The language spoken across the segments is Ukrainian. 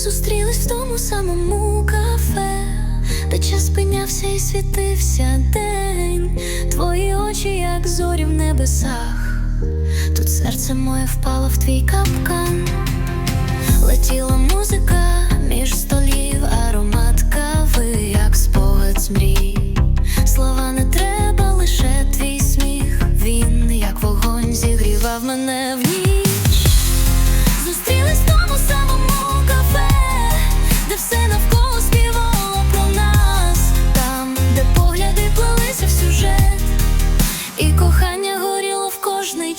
Зустрілись в тому самому кафе, де час спинявся і світився день. Твої очі, як зорі в небесах. Тут серце моє впало в твій капкан. Летіла музика між столів, аромат кави, як спогад з мрій. Слова не треба, лише твій сміх. Він, як вогонь, зігрівав мене в ніч.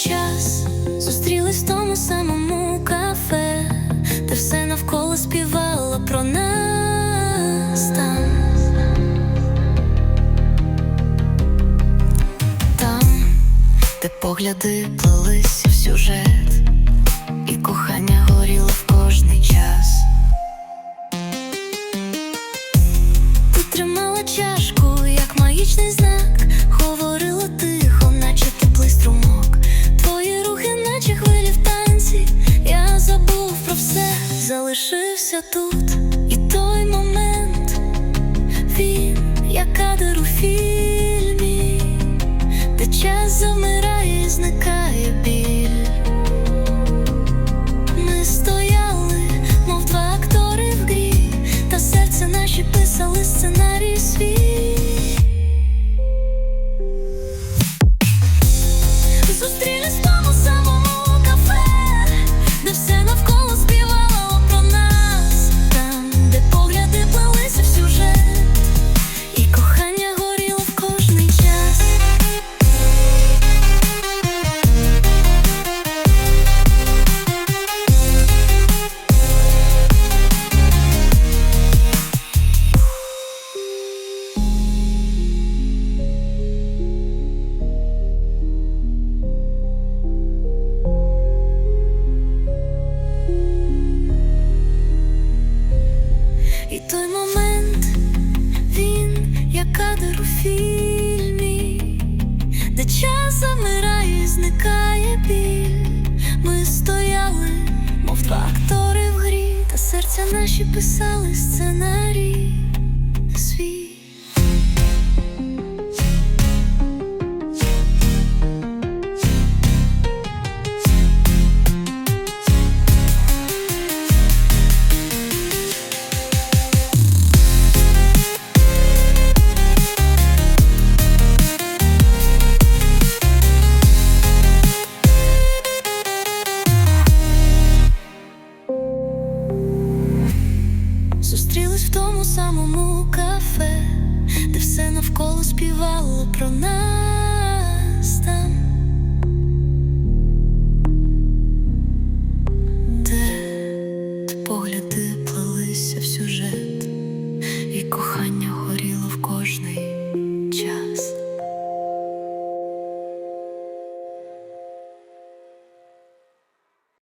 Час. Зустрілись в тому самому кафе, де все навколо співало про нас. Там, там, де погляди плелися в сюжет, і кохання горіло в кожний час. Ти тримала чашку, як магічний залишився тут. І той момент він, як кадр у фільмі, де час замирає і зникає біль. Ми стояли, мов два актори в грі, та серце наші писали сценарій свій. І той момент він, як кадр у фільмі, де час замирає, зникає біль. Ми стояли, мов два актори в грі, та серця наші писали сценарій В тому самому кафе, де все навколо співало про нас там, де погляди плелися.